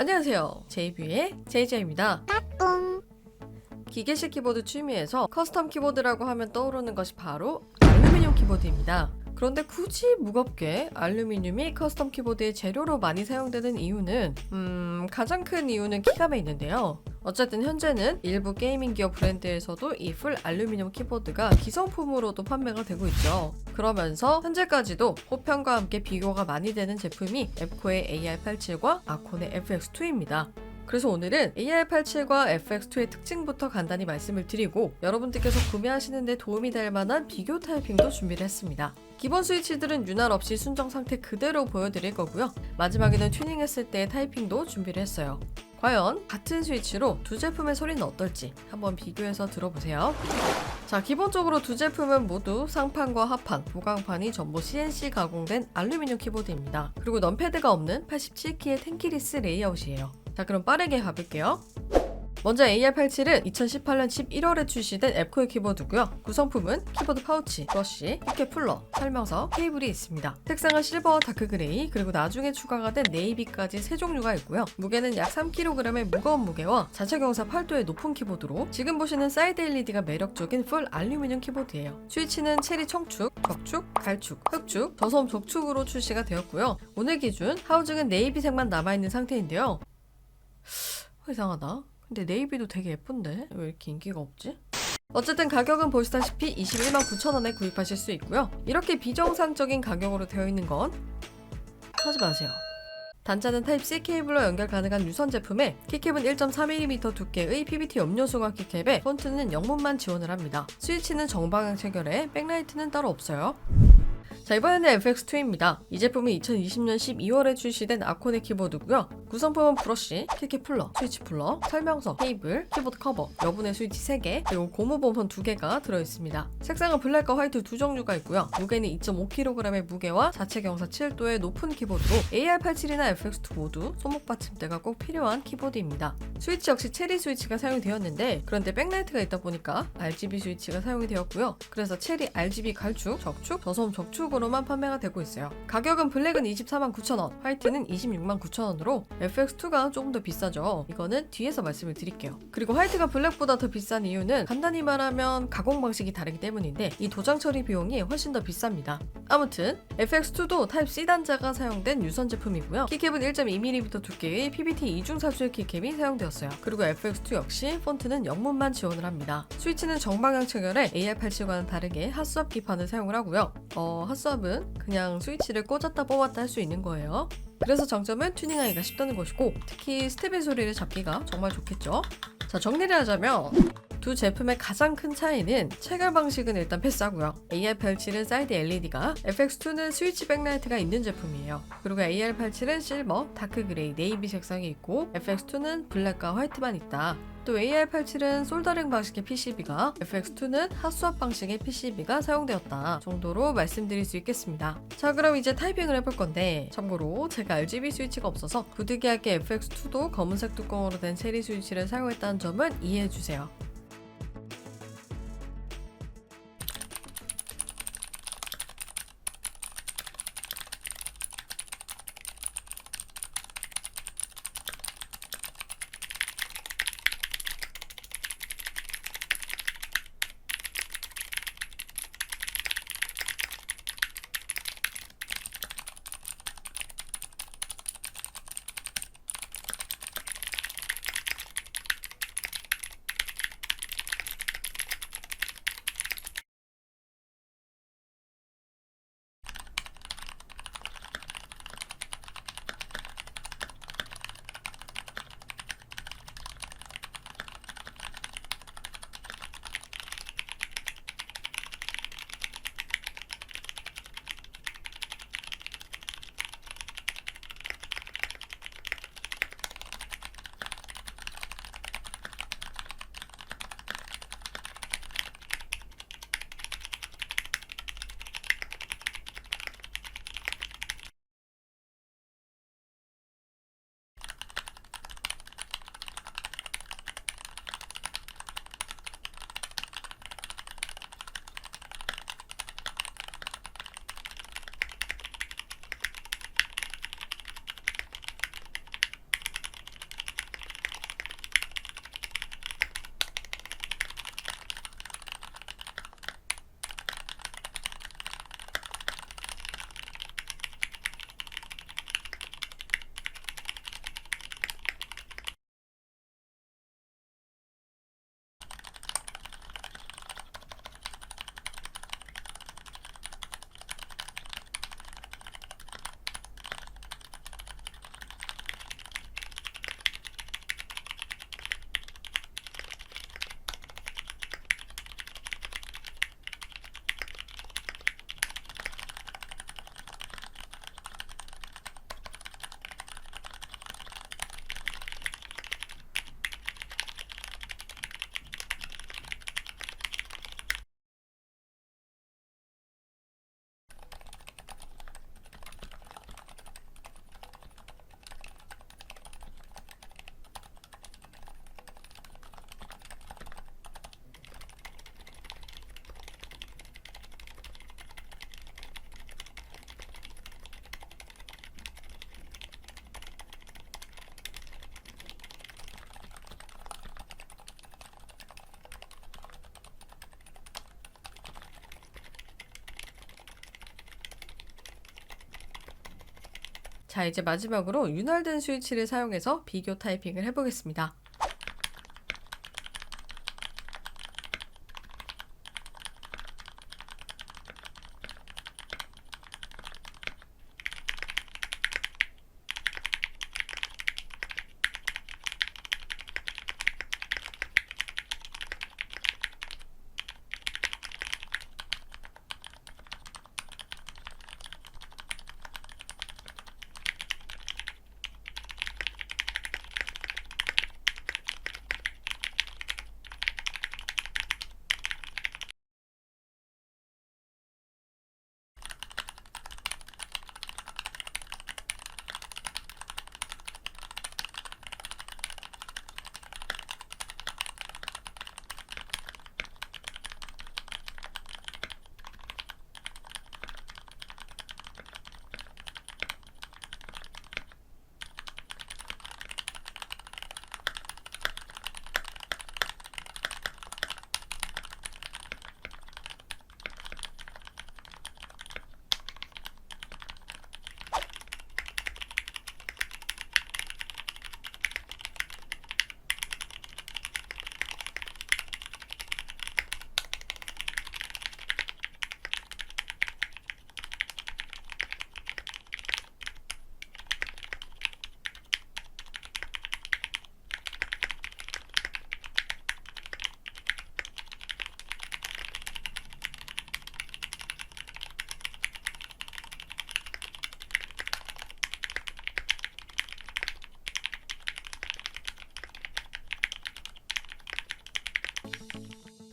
안녕하세요. 제이뷰의 제이제입니다. 기계식 키보드 취미에서 커스텀 키보드라고 하면 떠오르는 것이 바로 알루미늄 키보드입니다. 그런데 굳이 무겁게 알루미늄이 커스텀 키보드의 재료로 많이 사용되는 이유는 음, 가장 큰 이유는 키감에 있는데요. 어쨌든 현재는 일부 게이밍 기업 브랜드에서도 이 풀 알루미늄 키보드가 기성품으로도 판매가 되고 있죠. 그러면서 현재까지도 호평과 함께 비교가 많이 되는 제품이 앱코의 AR87과 아콘의 FX2입니다. 그래서 오늘은 AR87과 FX2의 특징부터 간단히 말씀을 드리고 여러분들께서 구매하시는데 도움이 될 만한 비교 타이핑도 준비를 했습니다. 기본 스위치들은 윤활 없이 순정 상태 그대로 보여드릴 거고요. 마지막에는 튜닝했을 때의 타이핑도 준비를 했어요. 과연 같은 스위치로 두 제품의 소리는 어떨지 한번 비교해서 들어보세요. 자, 기본적으로 두 제품은 모두 상판과 하판, 보강판이 전부 CNC 가공된 알루미늄 키보드입니다. 그리고 넘패드가 없는 87키의 텐키리스 레이아웃이에요. 자, 그럼 빠르게 가볼게요. 먼저 AR87은 2018년 11월에 출시된 앱코의 키보드고요. 구성품은 키보드 파우치, 브러쉬, 포켓 풀러, 설명서, 케이블이 있습니다. 색상은 실버, 다크 그레이, 그리고 나중에 추가가 된 네이비까지 세 종류가 있고요. 무게는 약 3kg의 무거운 무게와 자체 경사 8도의 높은 키보드로 지금 보시는 사이드 LED가 매력적인 풀 알루미늄 키보드예요. 스위치는 체리 청축, 적축, 갈축, 흑축, 저소음 적축으로 출시가 되었고요. 오늘 기준 하우징은 네이비색만 남아있는 상태인데요. 이상하다. 근데 네이비도 되게 예쁜데 왜 이렇게 인기가 없지? 어쨌든 가격은 보시다시피 21만 9천원에 구입하실 수 있고요. 이렇게 비정상적인 가격으로 되어 있는 건 사지 마세요. 단자는 타입C 케이블로 연결 가능한 유선 제품에 키캡은 1.3mm 두께의 PBT 음료수광 키캡에 폰트는 영문만 지원을 합니다. 스위치는 정방향 체결에 백라이트는 따로 없어요. 자 이번에는 FX2입니다. 이 제품은 2020년 12월에 출시된 아코네 키보드고요. 구성품은 브러쉬, 키캡 풀러, 스위치 풀러, 설명서, 케이블, 키보드 커버, 여분의 스위치 3개, 그리고 고무 본선 2개가 들어있습니다. 색상은 블랙과 화이트 두 종류가 있고요. 무게는 2.5kg의 무게와 자체 경사 7도의 높은 키보드로 AR87이나 FX2 모두 손목 받침대가 꼭 필요한 키보드입니다. 스위치 역시 체리 스위치가 사용이 되었는데 그런데 백라이트가 있다 보니까 RGB 스위치가 사용이 되었고요. 그래서 체리 RGB 갈축, 적축, 저소음 적축으로 만 판매가 되고 있어요. 가격은 블랙은 24만 9천원, 화이트는 26만 9천원으로 FX2가 조금 더 비싸죠. 이거는 뒤에서 말씀을 드릴게요. 그리고 화이트가 블랙보다 더 비싼 이유는 간단히 말하면 가공 방식이 다르기 때문인데 이 도장 처리 비용이 훨씬 더 비쌉니다. 아무튼 FX2도 타입 C 단자가 사용된 유선 제품이고요. 키캡은 1.2mm 두께의 PBT 이중 사출 키캡이 사용되었어요. 그리고 FX2 역시 폰트는 영문만 지원을 합니다. 스위치는 정방향 체결에 AR87과는 다르게 핫스왑 기판을 사용을 하고요. 어, 핫 스왑은 그냥 스위치를 꽂았다 뽑았다 할 수 있는 거예요. 그래서 장점은 튜닝하기가 쉽다는 것이고 특히 스텝의 소리를 잡기가 정말 좋겠죠. 자 정리를 하자면 두 제품의 가장 큰 차이는 체결 방식은 일단 패스하고요. AR87은 사이드 LED가, FX2는 스위치 백라이트가 있는 제품이에요. 그리고 AR87은 실버, 다크 그레이, 네이비 색상이 있고 FX2는 블랙과 화이트만 있다. 또 AR87은 솔더링 방식의 PCB가, FX2는 핫스왑 방식의 PCB가 사용되었다 정도로 말씀드릴 수 있겠습니다. 자 그럼 이제 타이핑을 해볼 건데 참고로 제가 RGB 스위치가 없어서 부득이하게 FX2도 검은색 뚜껑으로 된 체리 스위치를 사용했다는 점은 이해해주세요. 자, 이제 마지막으로 윤활된 스위치를 사용해서 비교 타이핑을 해보겠습니다.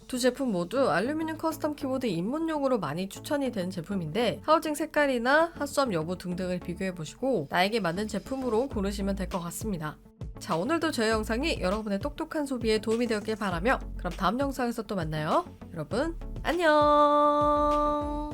두 제품 모두 알루미늄 커스텀 키보드 입문용으로 많이 추천이 된 제품인데 하우징 색깔이나 핫수압 여부 등등을 비교해 보시고 나에게 맞는 제품으로 고르시면 될 것 같습니다. 자 오늘도 저의 영상이 여러분의 똑똑한 소비에 도움이 되었길 바라며 그럼 다음 영상에서 또 만나요. 여러분 안녕